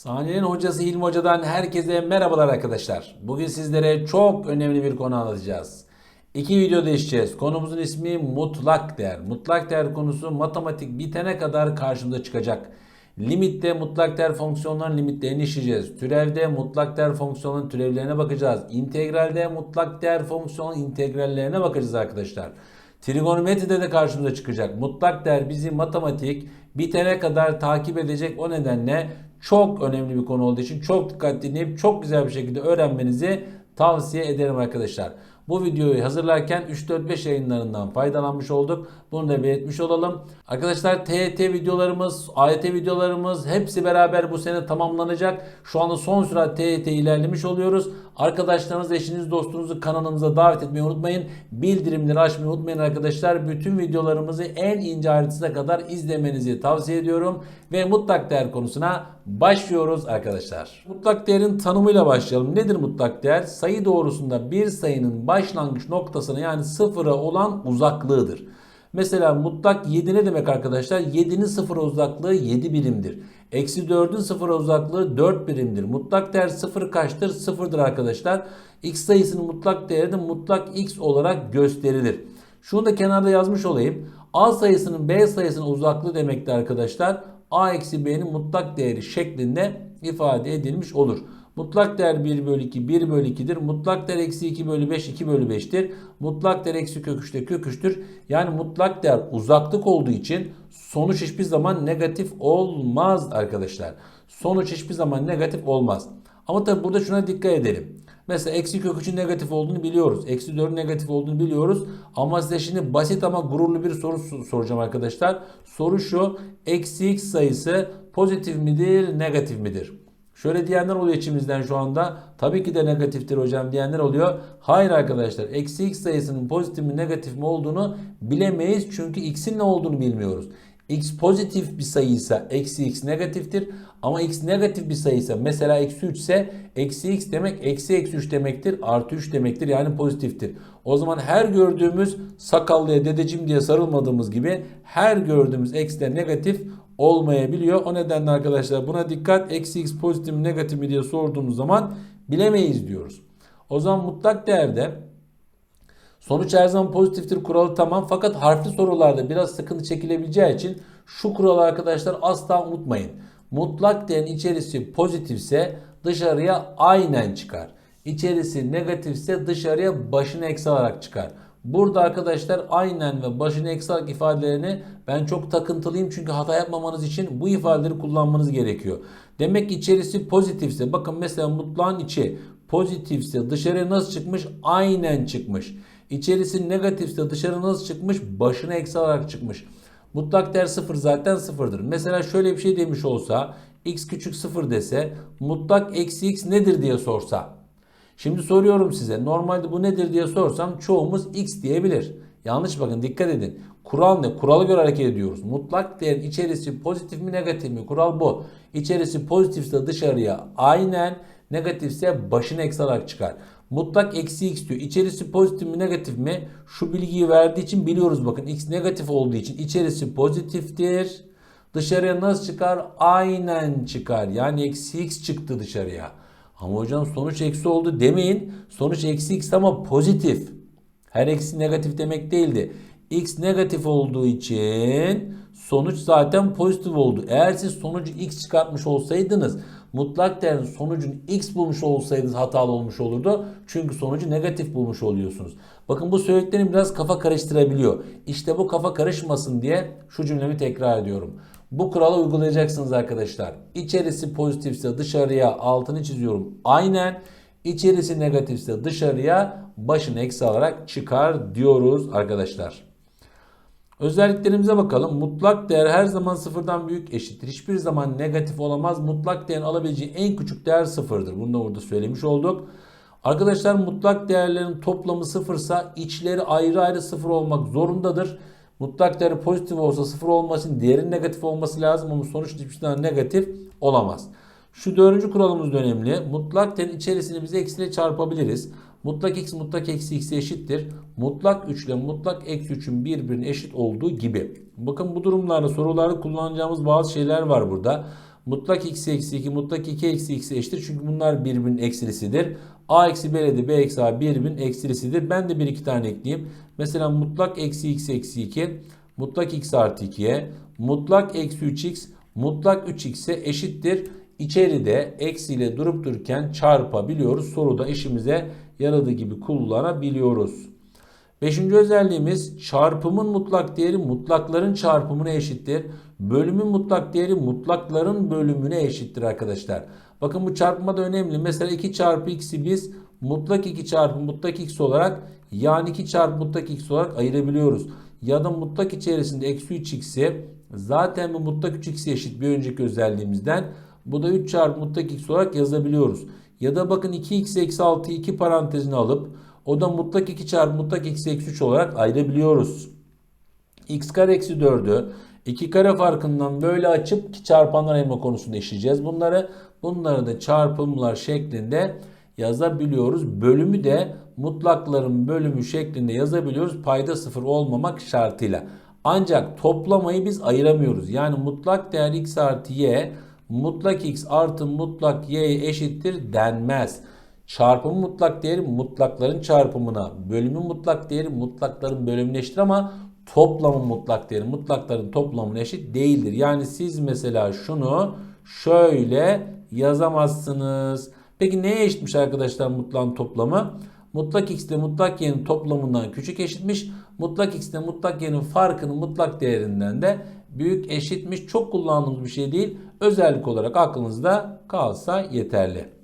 Saniyenin hocası İlmi Hoca'dan herkese merhabalar arkadaşlar. Bugün sizlere çok önemli bir konu anlatacağız. İki videoda işleyeceğiz. Konumuzun ismi mutlak değer. Mutlak değer konusu matematik bitene kadar karşımıza çıkacak. Limitte mutlak değer fonksiyonların limitlerini işleyeceğiz. Türevde mutlak değer fonksiyonların türevlerine bakacağız. İntegralde mutlak değer fonksiyonun integrallerine bakacağız arkadaşlar. Trigonometride de karşımıza çıkacak. Mutlak değer bizi matematik bitene kadar takip edecek. O nedenle çok önemli bir konu olduğu için çok dikkatli dinleyip çok güzel bir şekilde öğrenmenizi tavsiye ederim arkadaşlar. Bu videoyu hazırlarken 3-4-5 yayınlarından faydalanmış olduk. Bunu da belirtmiş olalım. Arkadaşlar TYT videolarımız, AYT videolarımız hepsi beraber bu sene tamamlanacak. Şu anda son sürat TYT ilerlemiş oluyoruz. Arkadaşlarınız, eşiniz, dostunuzu kanalımıza davet etmeyi unutmayın. Bildirimleri açmayı unutmayın arkadaşlar. Bütün videolarımızı en ince ayrıntısına kadar izlemenizi tavsiye ediyorum. Ve mutlak değer konusuna başlıyoruz arkadaşlar. Mutlak değerin tanımıyla başlayalım. Nedir mutlak değer? Sayı doğrusunda bir sayının başlangıç noktasına yani sıfıra olan uzaklığıdır. Mesela mutlak 7 ne demek arkadaşlar? 7'nin sıfıra uzaklığı 7 birimdir. Eksi 4'ün sıfıra uzaklığı 4 birimdir. Mutlak değer sıfır kaçtır? Sıfırdır arkadaşlar. X sayısının mutlak değeri de mutlak x olarak gösterilir. Şunu da kenarda yazmış olayım. A sayısının B sayısının uzaklığı demektir arkadaşlar. A eksi B'nin mutlak değeri şeklinde ifade edilmiş olur. Mutlak değer 1 bölü 2 1 bölü 2'dir. Mutlak değer eksi 2 bölü 5 2 bölü 5'tir. Mutlak değer eksi kök 3 de kök 3'tür. Yani mutlak değer uzaklık olduğu için sonuç hiçbir zaman negatif olmaz arkadaşlar. Sonuç hiçbir zaman negatif olmaz. Ama tabi burada şuna dikkat edelim. Mesela eksi kök 3'ün negatif olduğunu biliyoruz. Eksi 4'ün negatif olduğunu biliyoruz. Ama size şimdi basit ama gururlu bir soru soracağım arkadaşlar. Soru şu. Eksi x sayısı pozitif midir negatif midir? Şöyle diyenler oluyor içimizden şu anda. Tabii ki de negatiftir hocam diyenler oluyor. Hayır arkadaşlar. Eksi x sayısının pozitif mi negatif mi olduğunu bilemeyiz. Çünkü x'in ne olduğunu bilmiyoruz. x pozitif bir sayıysa eksi x negatiftir. Ama x negatif bir sayıysa mesela eksi 3 ise eksi x demek eksi eksi 3 demektir. Artı 3 demektir yani pozitiftir. O zaman her gördüğümüz sakallıya dedecim diye sarılmadığımız gibi her gördüğümüz eksi de negatif olmayabiliyor. O nedenle arkadaşlar buna dikkat. Eksi x pozitif mi negatif mi diye sorduğumuz zaman bilemeyiz diyoruz. O zaman mutlak değerde sonuç her zaman pozitiftir kuralı tamam. Fakat harfli sorularda biraz sıkıntı çekilebileceği için şu kuralı arkadaşlar asla unutmayın. Mutlak değerin içerisi pozitifse dışarıya aynen çıkar. İçerisi negatifse dışarıya başını eksi alarak çıkar. Burada arkadaşlar aynen ve başını eksi alarak ifadelerini ben çok takıntılıyım çünkü hata yapmamanız için bu ifadeleri kullanmanız gerekiyor. Demek ki içerisi pozitifse bakın mesela mutlağın içi pozitifse dışarıya nasıl çıkmış? Aynen çıkmış. İçerisi negatifse dışarı nasıl çıkmış? Başına eksi alarak çıkmış. Mutlak değer 0 zaten 0'dır. Mesela şöyle bir şey demiş olsa x küçük 0 dese mutlak eksi x nedir diye sorsa. Şimdi soruyorum size normalde bu nedir diye sorsam çoğumuz x diyebilir. Yanlış bakın dikkat edin. Kural ne? Kurala göre hareket ediyoruz. Mutlak değer içerisi pozitif mi negatif mi? Kural bu. İçerisi pozitifse dışarıya aynen negatifse başını eksi alarak çıkar. Mutlak eksi x diyor. İçerisi pozitif mi negatif mi? Şu bilgiyi verdiği için biliyoruz bakın. x negatif olduğu için içerisi pozitiftir. Dışarıya nasıl çıkar? Aynen çıkar. Yani eksi x çıktı dışarıya. Ama hocam sonuç eksi oldu demeyin. Sonuç eksi x ama pozitif. Her eksi negatif demek değildi. X negatif olduğu için sonuç zaten pozitif oldu. Eğer siz sonucu x çıkartmış olsaydınız mutlak değerin sonucunu x bulmuş olsaydınız hatalı olmuş olurdu. Çünkü sonucu negatif bulmuş oluyorsunuz. Bakın bu söylediklerim biraz kafa karıştırabiliyor. İşte bu kafa karışmasın diye şu cümlemi tekrar ediyorum. Bu kuralı uygulayacaksınız arkadaşlar. İçerisi pozitifse dışarıya altını çiziyorum. Aynen. İçerisi negatifse dışarıya başını eksi alarak çıkar diyoruz arkadaşlar. Özelliklerimize bakalım. Mutlak değer her zaman sıfırdan büyük eşittir. Hiçbir zaman negatif olamaz. Mutlak değerin alabileceği en küçük değer sıfırdır. Bunu da burada söylemiş olduk. Arkadaşlar mutlak değerlerin toplamı sıfırsa içleri ayrı ayrı sıfır olmak zorundadır. Mutlak değeri pozitif olsa sıfır olması için diğerinin negatif olması lazım ama sonuç hiçbir negatif olamaz. Şu dördüncü kuralımız önemli. Mutlak değerin içerisini biz eksiyle çarpabiliriz. Mutlak x mutlak eksi x'e eşittir. Mutlak 3 ile mutlak eksi 3'ün birbirine eşit olduğu gibi. Bakın bu durumlarda sorularda kullanacağımız bazı şeyler var burada. Mutlak x eksi 2 mutlak 2 eksi x eşittir. Çünkü bunlar birbirinin eksilisidir. a eksi b ile de b eksi a birbirinin eksilisidir. Ben de bir iki tane ekleyeyim. Mesela mutlak eksi x eksi 2 mutlak x artı 2'ye mutlak eksi 3x mutlak 3x'e eşittir. İçeride eksiyle durup dururken çarpabiliyoruz. Soruda işimize yaradığı gibi kullanabiliyoruz. Beşinci özelliğimiz çarpımın mutlak değeri mutlakların çarpımına eşittir. Bölümün mutlak değeri mutlakların bölümüne eşittir arkadaşlar. Bakın bu çarpma da önemli. Mesela 2 çarpı x'i biz mutlak 2 çarpı mutlak x olarak yani 2 çarpı mutlak x olarak ayırabiliyoruz. Ya da mutlak içerisinde eksi 3x'i zaten bu mutlak 3x'e eşit bir önceki özelliğimizden. Bu da 3 çarpı mutlak x olarak yazabiliyoruz. Ya da bakın 2x eksi 6'yı 2 parantezine alıp o da mutlak 2 çarpı mutlak x eksi 3 olarak ayırabiliyoruz. x kare eksi 4'ü 2 kare farkından böyle açıp ki çarpanlar ayırma konusunda işleyeceğiz bunları. Bunları da çarpımlar şeklinde yazabiliyoruz. Bölümü de mutlakların bölümü şeklinde yazabiliyoruz. Payda sıfır olmamak şartıyla. Ancak toplamayı biz ayıramıyoruz. Yani mutlak değer x artı y mutlak x artı mutlak y'ye eşittir denmez. Çarpımın mutlak değeri mutlakların çarpımına, bölümün mutlak değeri mutlakların bölümüne eşittir ama toplamın mutlak değeri mutlakların toplamına eşit değildir. Yani siz mesela şunu şöyle yazamazsınız. Peki neye eşitmiş arkadaşlar mutlağın toplamı? Mutlak x ile mutlak y'nin toplamından küçük eşitmiş. Mutlak x ile mutlak y'nin farkının mutlak değerinden de büyük eşitmiş. Çok kullandığımız bir şey değil. Özellik olarak aklınızda kalsa yeterli.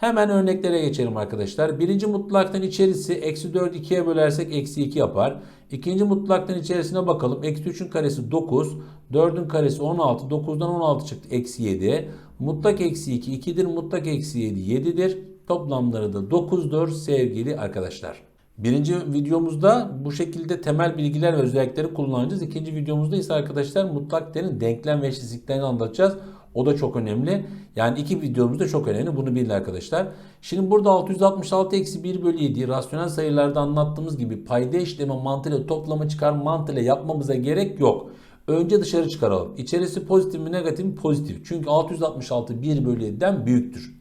Hemen örneklere geçelim arkadaşlar. Birinci mutlaktan içerisi eksi 4 2'ye bölersek eksi 2 yapar. İkinci mutlaktan içerisine bakalım. Eksi 3'ün karesi 9. 4'ün karesi 16. 9'dan 16 çıktı. Eksi 7. Mutlak eksi 2 2'dir. Mutlak eksi 7 7'dir. Toplamları da 9'dur sevgili arkadaşlar. Birinci videomuzda bu şekilde temel bilgiler ve özellikleri kullanacağız. İkinci videomuzda ise arkadaşlar mutlak değerin denklem ve eşitsizliklerini anlatacağız. O da çok önemli. Yani iki videomuz da çok önemli. Bunu bilin arkadaşlar. Şimdi burada 666 eksi 1 bölü 7 rasyonel sayılarda anlattığımız gibi payda işlemi mantığıyla toplama çıkar mantığıyla yapmamıza gerek yok. Önce dışarı çıkaralım. İçerisi pozitif mi negatif mi? Pozitif. Çünkü 666 1 bölü 7'den büyüktür.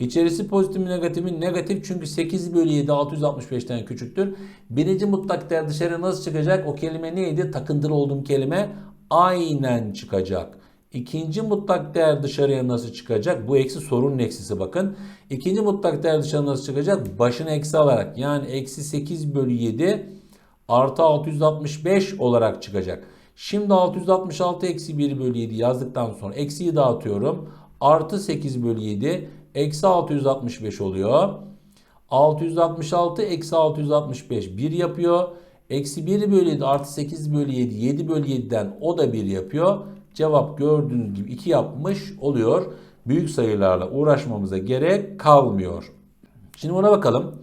İçerisi pozitif mi negatif mi? Negatif çünkü 8 bölü 7 665'ten küçüktür. Birinci mutlak değer dışarı nasıl çıkacak? O kelime neydi? Takıntılı olduğum kelime aynen çıkacak. İkinci mutlak değer dışarıya nasıl çıkacak? Bu eksi sorunun eksisi bakın. İkinci mutlak değer dışarı nasıl çıkacak? Başını eksi alarak yani eksi 8 bölü 7 artı 665 olarak çıkacak. Şimdi 666 eksi 1 bölü 7 yazdıktan sonra eksiyi dağıtıyorum. Artı 8 bölü 7 eksi 665 oluyor. 666 eksi 665 1 yapıyor. Eksi 1 bölü 7 artı 8 bölü 7 7 bölü 7'den o da 1 yapıyor. Cevap gördüğünüz gibi 2 yapmış oluyor. Büyük sayılarla uğraşmamıza gerek kalmıyor. Şimdi ona bakalım.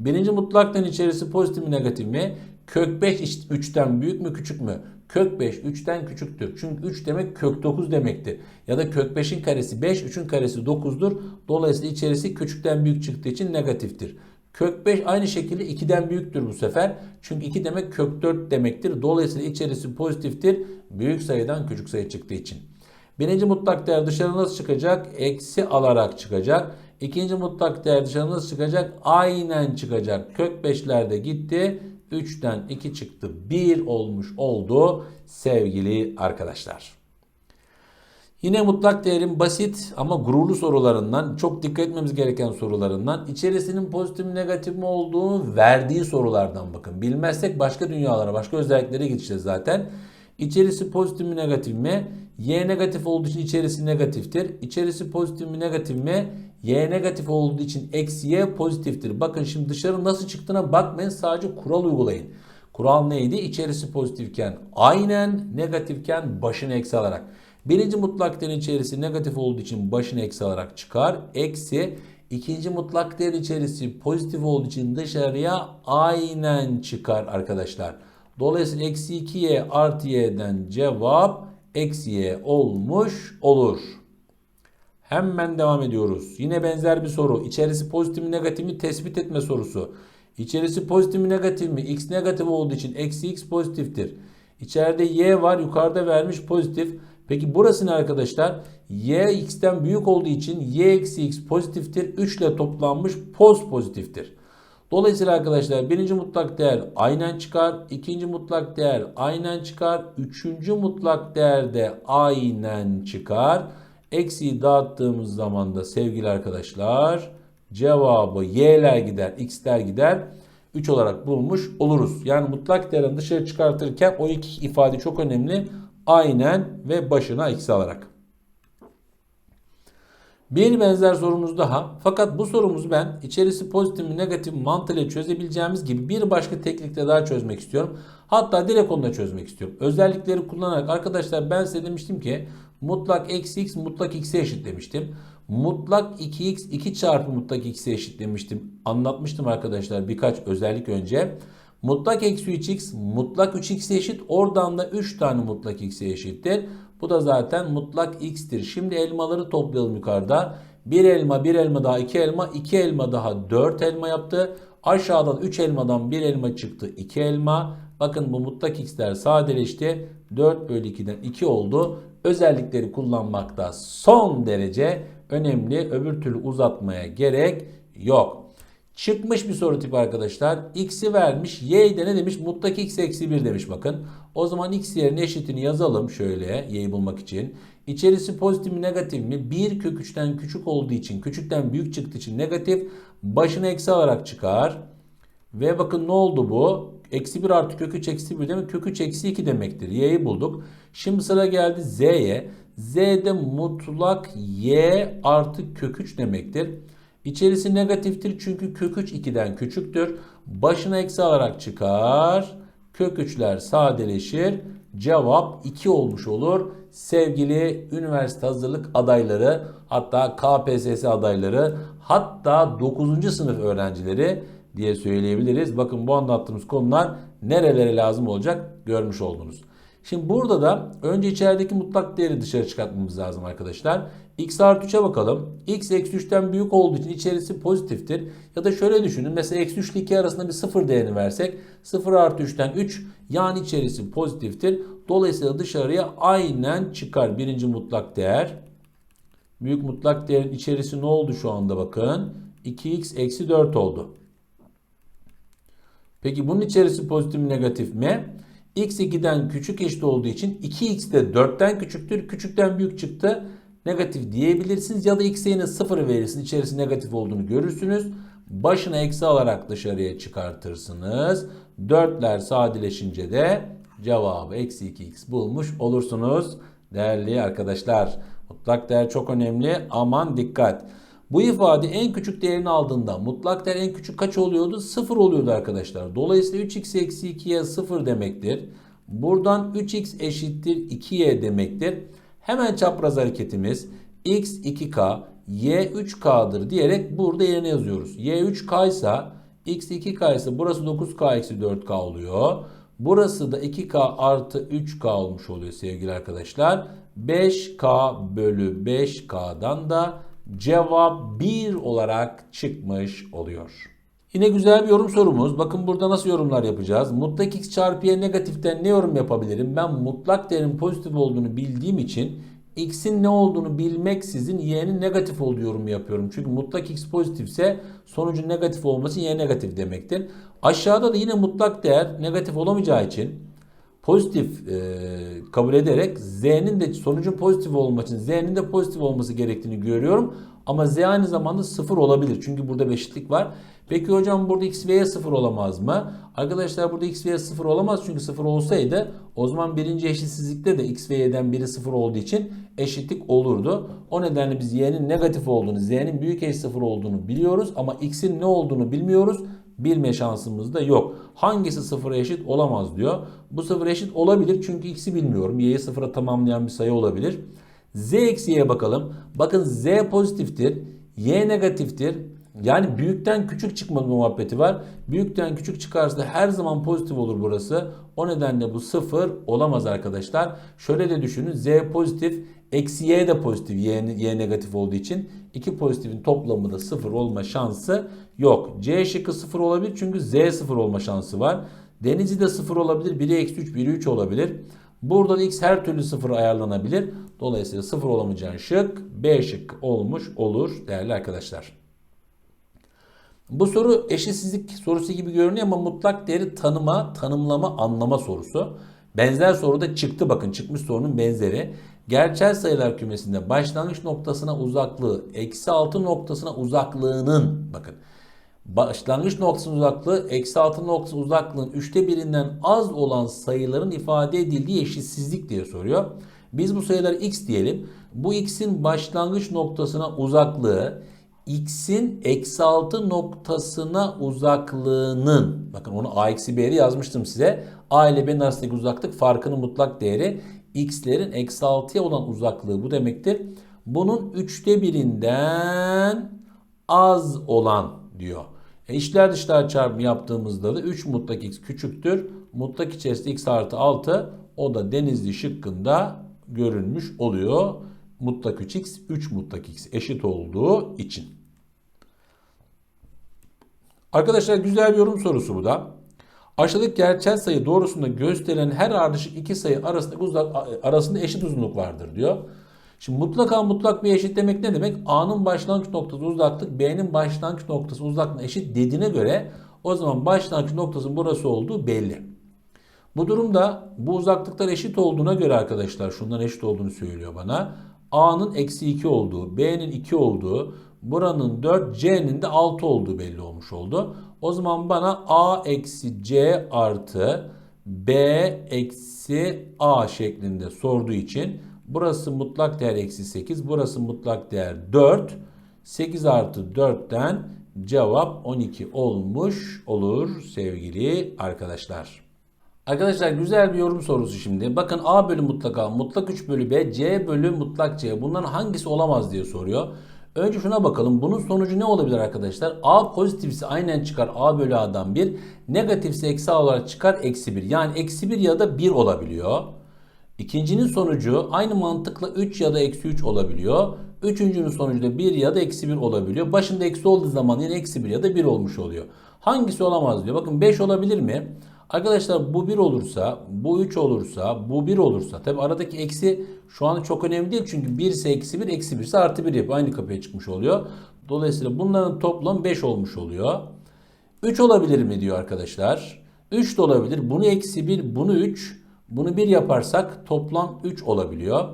Birinci mutlaktan içerisi pozitif mi negatif mi? Kök 5 3'ten büyük mü küçük mü? Kök 5 3'ten küçüktür. Çünkü 3 demek kök 9 demektir. Ya da kök 5'in karesi 5, 3'ün karesi 9'dur. Dolayısıyla içerisi küçükten büyük çıktığı için negatiftir. Kök 5 aynı şekilde 2'den büyüktür bu sefer. Çünkü 2 demek kök 4 demektir. Dolayısıyla içerisi pozitiftir. Büyük sayıdan küçük sayı çıktığı için. Birinci mutlak değer dışarı nasıl çıkacak? Eksi alarak çıkacak. İkinci mutlak değer dışarı nasıl çıkacak? Aynen çıkacak. Kök 5'lerde gitti. 3'ten 2 çıktı. 1 olmuş oldu sevgili arkadaşlar. Yine mutlak değerin basit ama gururlu sorularından, çok dikkat etmemiz gereken sorularından, içerisinin pozitif mi negatif mi olduğunu verdiği sorulardan bakın. Bilmezsek başka dünyalara, başka özelliklere gideceğiz zaten. İçerisi pozitif mi negatif mi? Y negatif olduğu için içerisi negatiftir. İçerisi pozitif mi negatif mi? Y negatif olduğu için eksi Y pozitiftir. Bakın şimdi dışarı nasıl çıktığına bakmayın sadece kural uygulayın. Kural neydi? İçerisi pozitifken aynen negatifken başını eksi alarak. Birinci mutlak değerin içerisi negatif olduğu için başını eksi alarak çıkar. Eksi ikinci mutlak değer içerisi pozitif olduğu için dışarıya aynen çıkar arkadaşlar. Dolayısıyla eksi 2y artı y'den cevap eksi y olmuş olur. Hemen devam ediyoruz. Yine benzer bir soru. İçerisi pozitif mi negatif mi tespit etme sorusu. İçerisi pozitif mi negatif mi? X negatif olduğu için eksi x pozitiftir. İçeride y var yukarıda vermiş pozitif. Peki burası ne arkadaşlar? y x'ten büyük olduğu için y eksi x pozitiftir. 3 ile toplanmış poz pozitiftir. Dolayısıyla arkadaşlar birinci mutlak değer aynen çıkar. ikinci mutlak değer aynen çıkar. Üçüncü mutlak değer de aynen çıkar. Eksiyi dağıttığımız zaman da sevgili arkadaşlar cevabı y'ler gider, x'ler gider. 3 olarak bulmuş oluruz. Yani mutlak değerini dışarı çıkartırken o iki ifade çok önemli. Aynen ve başına eksi alarak. Bir benzer sorumuz daha. Fakat bu sorumuzu ben içerisi pozitif mi negatif mi mantığıyla çözebileceğimiz gibi bir başka teknikle daha çözmek istiyorum. Hatta direkt onunla çözmek istiyorum. Özellikleri kullanarak arkadaşlar ben size demiştim ki mutlak eksi x mutlak x'e eşit demiştim. Mutlak 2x 2 çarpı mutlak x'e eşit demiştim. Anlatmıştım arkadaşlar birkaç özellik önce. Mutlak eksi 3x mutlak 3x'e eşit. Oradan da 3 tane mutlak x'e eşittir. Bu da zaten mutlak x'tir. Şimdi elmaları toplayalım yukarıda. 1 elma, 1 elma daha 2 elma, 2 elma daha 4 elma yaptı. Aşağıdan 3 elmadan 1 elma çıktı 2 elma. Bakın bu mutlak x'ler sadeleşti. 4 bölü 2'den 2 oldu. Özellikleri kullanmakta son derece önemli. Öbür türlü uzatmaya gerek yok. Çıkmış bir soru tipi arkadaşlar. X'i vermiş. Y'yi de ne demiş? Mutlak x eksi 1 demiş bakın. O zaman x yerine eşitini yazalım şöyle y'yi bulmak için. İçerisi pozitif mi negatif mi? 1 kök 3'ten küçük olduğu için küçükten büyük çıktığı için negatif. Başına eksi alarak çıkar. Ve bakın ne oldu bu? Eksi 1 artı kök 3 eksi 1 demek kök 3 eksi 2 demektir. Y'yi bulduk. Şimdi sıra geldi Z'ye. Z'de mutlak Y artı kök 3 demektir. İçerisi negatiftir çünkü kök 3 2'den küçüktür. Başına eksi alarak çıkar. Kök 3'ler sadeleşir. Cevap 2 olmuş olur. Sevgili üniversite hazırlık adayları, hatta KPSS adayları, hatta 9. sınıf öğrencileri diye söyleyebiliriz. Bakın bu anlattığımız konular nerelere lazım olacak görmüş oldunuz. Şimdi burada da önce içerideki mutlak değeri dışarı çıkartmamız lazım arkadaşlar. x artı 3'e bakalım. x eksi 3'ten büyük olduğu için içerisi pozitiftir. Ya da şöyle düşünün. Mesela eksi 3 ile 2 arasında bir 0 değerini versek. 0 artı 3'ten 3 yani içerisi pozitiftir. Dolayısıyla dışarıya aynen çıkar birinci mutlak değer. Büyük mutlak değerin içerisi ne oldu şu anda bakın. 2x eksi 4 oldu. Peki bunun içerisi pozitif mi negatif mi? X 2'den küçük eşit olduğu için 2x de 4'ten küçüktür. Küçükten büyük çıktı. Negatif diyebilirsiniz ya da x'e yine 0 verirsiniz. İçerisi negatif olduğunu görürsünüz. Başına eksi alarak dışarıya çıkartırsınız. 4'ler sadeleşince de cevabı eksi 2x bulmuş olursunuz. Değerli arkadaşlar mutlak değer çok önemli. Aman dikkat. Bu ifade en küçük değerini aldığında mutlak değer en küçük kaç oluyordu? 0 oluyordu arkadaşlar. Dolayısıyla 3x eksi 2y 0 demektir. Buradan 3x eşittir 2y demektir. Hemen çapraz hareketimiz x 2k y 3k'dır diyerek burada yerine yazıyoruz. y 3k ise x 2k ise burası 9k eksi 4k oluyor. Burası da 2k artı 3k olmuş oluyor sevgili arkadaşlar. 5k bölü 5k'dan da cevap 1 olarak çıkmış oluyor. Yine güzel bir yorum sorumuz. Bakın burada nasıl yorumlar yapacağız. Mutlak x çarpı y negatiften ne yorum yapabilirim? Ben mutlak değerin pozitif olduğunu bildiğim için x'in ne olduğunu bilmeksizin y'nin negatif olduğu yorumu yapıyorum. Çünkü mutlak x pozitifse sonucun negatif olması y negatif demektir. Aşağıda da yine mutlak değer negatif olamayacağı için pozitif e, kabul ederek z'nin de sonucun pozitif olması için z'nin de pozitif olması gerektiğini görüyorum. Ama z aynı zamanda 0 olabilir. Çünkü burada bir eşitlik var. Peki hocam burada x ve 0 olamaz mı? Arkadaşlar burada x ve 0 olamaz. Çünkü 0 olsaydı o zaman birinci eşitsizlikte de x ve y'den biri 0 olduğu için eşitlik olurdu. O nedenle biz y'nin negatif olduğunu, z'nin büyük eş 0 olduğunu biliyoruz. Ama x'in ne olduğunu bilmiyoruz bilme şansımız da yok. Hangisi sıfıra eşit olamaz diyor. Bu sıfır eşit olabilir çünkü x'i bilmiyorum. Y'yi sıfıra tamamlayan bir sayı olabilir. Z eksi y'ye bakalım. Bakın z pozitiftir. Y negatiftir. Yani büyükten küçük çıkma muhabbeti var. Büyükten küçük çıkarsa her zaman pozitif olur burası. O nedenle bu sıfır olamaz arkadaşlar. Şöyle de düşünün. Z pozitif. Eksi y de pozitif. Y, y negatif olduğu için. iki pozitifin toplamı da sıfır olma şansı yok. C şıkkı sıfır olabilir çünkü Z sıfır olma şansı var. Denizli de sıfır olabilir. Biri eksi 3, biri 3 olabilir. Burada da x her türlü sıfır ayarlanabilir. Dolayısıyla sıfır olamayacağın şık B şıkkı olmuş olur değerli arkadaşlar. Bu soru eşitsizlik sorusu gibi görünüyor ama mutlak değeri tanıma, tanımlama, anlama sorusu. Benzer soru da çıktı bakın çıkmış sorunun benzeri. Gerçel sayılar kümesinde başlangıç noktasına uzaklığı eksi 6 noktasına uzaklığının bakın başlangıç noktasının uzaklığı eksi 6 noktası uzaklığın üçte birinden az olan sayıların ifade edildiği eşitsizlik diye soruyor. Biz bu sayıları x diyelim. Bu x'in başlangıç noktasına uzaklığı x'in eksi 6 noktasına uzaklığının bakın onu a eksi b'de yazmıştım size. a ile b'nin arasındaki uzaklık farkının mutlak değeri x'lerin eksi 6'ya olan uzaklığı bu demektir. Bunun üçte birinden az olan diyor. E işler dışlar çarpımı yaptığımızda da 3 mutlak x küçüktür. Mutlak içerisinde x artı 6 o da denizli şıkkında görünmüş oluyor. Mutlak 3x 3 mutlak x eşit olduğu için. Arkadaşlar güzel bir yorum sorusu bu da. Aşağıdaki gerçel sayı doğrusunda gösterilen her ardışık iki sayı arasında, uzak, arasında eşit uzunluk vardır diyor. Şimdi mutlaka mutlak bir eşit demek ne demek? A'nın başlangıç noktası uzaklık B'nin başlangıç noktası uzaklığına eşit dediğine göre o zaman başlangıç noktasının burası olduğu belli. Bu durumda bu uzaklıklar eşit olduğuna göre arkadaşlar şundan eşit olduğunu söylüyor bana. A'nın eksi 2 olduğu, B'nin 2 olduğu, buranın 4, C'nin de 6 olduğu belli olmuş oldu. O zaman bana A eksi C artı B eksi A şeklinde sorduğu için burası mutlak değer eksi 8, burası mutlak değer 4. 8 artı 4'ten cevap 12 olmuş olur sevgili arkadaşlar. Arkadaşlar güzel bir yorum sorusu şimdi. Bakın A bölü mutlak A, mutlak 3 bölü B, C bölü mutlak C. Bunların hangisi olamaz diye soruyor. Önce şuna bakalım. Bunun sonucu ne olabilir arkadaşlar? A pozitifse aynen çıkar A bölü A'dan 1. Negatifse eksi A olarak çıkar eksi 1. Yani eksi 1 ya da 1 olabiliyor. İkincinin sonucu aynı mantıkla 3 ya da eksi 3 olabiliyor. Üçüncünün sonucu da 1 ya da eksi 1 olabiliyor. Başında eksi olduğu zaman yine eksi 1 ya da 1 olmuş oluyor. Hangisi olamaz diyor. Bakın 5 olabilir mi? Arkadaşlar bu 1 olursa, bu 3 olursa, bu 1 olursa. Tabi aradaki eksi şu an çok önemli değil. Çünkü 1 ise eksi 1, eksi 1 ise artı 1 yapıyor. Aynı kapıya çıkmış oluyor. Dolayısıyla bunların toplam 5 olmuş oluyor. 3 olabilir mi diyor arkadaşlar. 3 de olabilir. Bunu eksi 1, bunu 3. Bunu 1 yaparsak toplam 3 olabiliyor.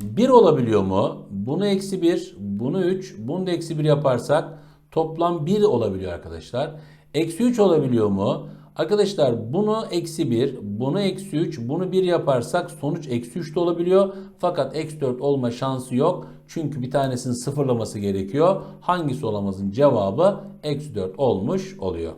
1 olabiliyor mu? Bunu eksi 1, bunu 3, bunu da eksi 1 yaparsak toplam 1 olabiliyor arkadaşlar. Eksi 3 olabiliyor mu? Arkadaşlar bunu eksi 1, bunu eksi 3, bunu 1 yaparsak sonuç eksi 3 de olabiliyor. Fakat eksi 4 olma şansı yok. Çünkü bir tanesinin sıfırlaması gerekiyor. Hangisi olamazın cevabı eksi 4 olmuş oluyor.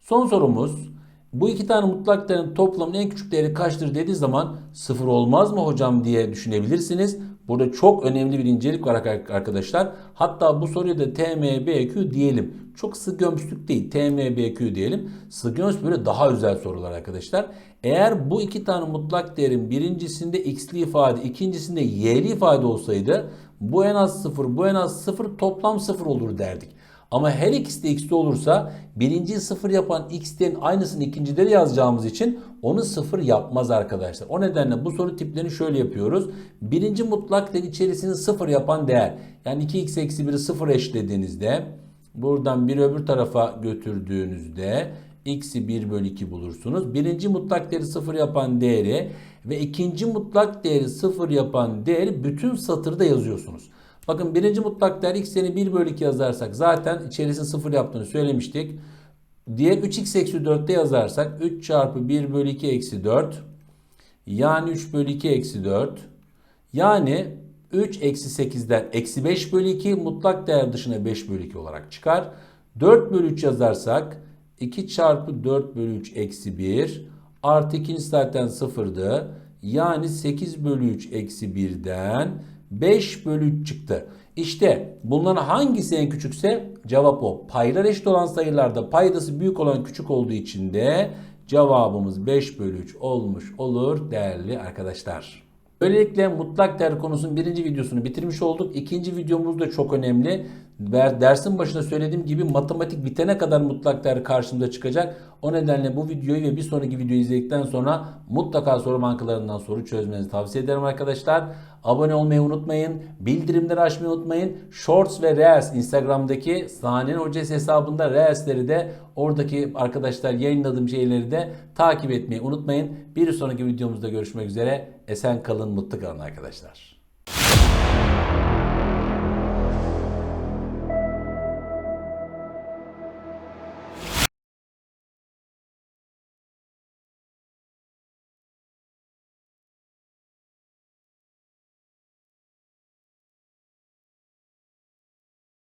Son sorumuz. Bu iki tane mutlak değerin toplamının en küçük değeri kaçtır dediği zaman sıfır olmaz mı hocam diye düşünebilirsiniz. Burada çok önemli bir incelik var arkadaşlar. Hatta bu soruyu da TMBQ diyelim. Çok sıgömsüzlük değil. TMBQ diyelim. Sıgöms böyle daha özel sorular arkadaşlar. Eğer bu iki tane mutlak değerin birincisinde x'li ifade, ikincisinde y'li ifade olsaydı bu en az sıfır, bu en az sıfır toplam sıfır olur derdik. Ama her ikisi de x'te olursa birinci sıfır yapan x'lerin aynısını ikincide de yazacağımız için onu sıfır yapmaz arkadaşlar. O nedenle bu soru tiplerini şöyle yapıyoruz. Birinci mutlak değer içerisini sıfır yapan değer. Yani 2x eksi 1'i sıfır eşlediğinizde buradan bir öbür tarafa götürdüğünüzde x'i 1 bölü 2 bulursunuz. Birinci mutlak değeri sıfır yapan değeri ve ikinci mutlak değeri sıfır yapan değeri bütün satırda yazıyorsunuz. Bakın birinci mutlak değer x'ini 1 bölü 2 yazarsak zaten içerisini 0 yaptığını söylemiştik. Diğer 3x eksi 4'te yazarsak 3 çarpı 1 bölü 2 eksi 4 yani 3 bölü 2 eksi 4 yani 3 eksi 8'den eksi 5 bölü 2 mutlak değer dışına 5 bölü 2 olarak çıkar. 4 bölü 3 yazarsak 2 çarpı 4 bölü 3 eksi 1 artı ikinci zaten sıfırdı. Yani 8 bölü 3 eksi 1'den 5 bölü 3 çıktı. İşte bunların hangisi en küçükse cevap o. Paylar eşit olan sayılarda paydası büyük olan küçük olduğu için de cevabımız 5 bölü 3 olmuş olur değerli arkadaşlar. Böylelikle mutlak değer konusunun birinci videosunu bitirmiş olduk. İkinci videomuz da çok önemli. Dersin başında söylediğim gibi matematik bitene kadar mutlak değer karşımıza çıkacak. O nedenle bu videoyu ve bir sonraki videoyu izledikten sonra mutlaka soru bankalarından soru çözmenizi tavsiye ederim arkadaşlar. Abone olmayı unutmayın. Bildirimleri açmayı unutmayın. Shorts ve Reels Instagram'daki Sahnen Hocası hesabında Reels'leri de oradaki arkadaşlar yayınladığım şeyleri de takip etmeyi unutmayın. Bir sonraki videomuzda görüşmek üzere. Esen kalın, mutlu kalın arkadaşlar.